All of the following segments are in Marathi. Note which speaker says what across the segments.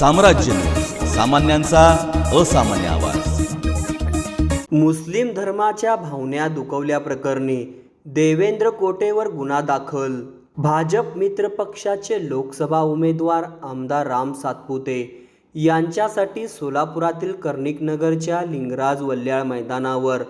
Speaker 1: साम्राज्य. सामान्यांचा असामान्य आवाज.
Speaker 2: मुस्लिम धर्माच्या भावना दुखवल्याप्रकरणी देवेंद्र कोटेवर गुन्हा दाखल. भाजप मित्र पक्षाचे लोकसभा उमेदवार आमदार राम सातपुते यांच्यासाठी सोलापुरातील कर्णिकनगरच्या लिंगराज वल्याळ मैदानावर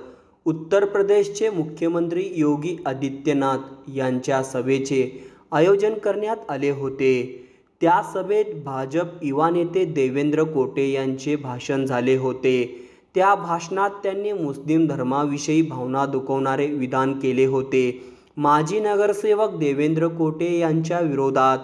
Speaker 2: उत्तर प्रदेशचे मुख्यमंत्री योगी आदित्यनाथ यांच्या सभेचे आयोजन करण्यात आले होते. त्या सभेत भाजप युवा नेते देवेंद्र कोटे यांचे भाषण झाले होते. त्या भाषणात त्यांनी मुस्लिम धर्माविषयी भावना दुखवणारे विधान केले होते. माजी नगरसेवक देवेंद्र कोटे यांच्या विरोधात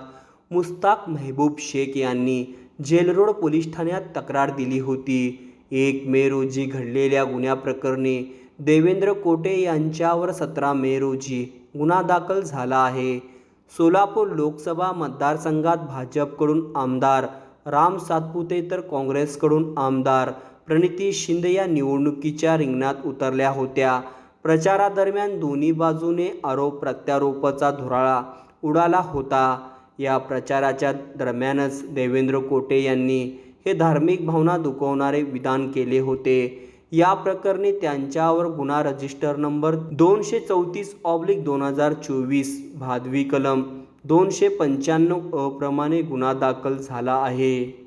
Speaker 2: मुस्ताक मेहबूब शेख यांनी जेलरोड पोलीस ठाण्यात तक्रार दिली होती. एक मे रोजी घडलेल्या गुन्ह्याप्रकरणी देवेंद्र कोटे यांच्यावर सतरा मे रोजी गुन्हा दाखल झाला आहे. सोलापूर लोकसभा मतदारसंघात भाजपकडून आमदार राम सातपुते तर काँग्रेसकडून आमदार प्रणिती शिंदे या निवडणुकीच्या रिंगणात उतरल्या होत्या. प्रचारादरम्यान दोन्ही बाजूने आरोप प्रत्यारोपाचा धुराळा उडाला होता. या प्रचाराच्या दरम्यानच देवेंद्र कोटे यांनी हे धार्मिक भावना दुखवणारे विधान केले होते. या प्रकरणी त्यांच्यावर गुन्हा रजिस्टर नंबर दोनशे चौतीस ऑब्लिक दोन हजार चोवीस भादवी कलम दोनशे पंच्याण्णव अप्रमाणे प्रमाणे गुन्हा दाखल झाला आहे.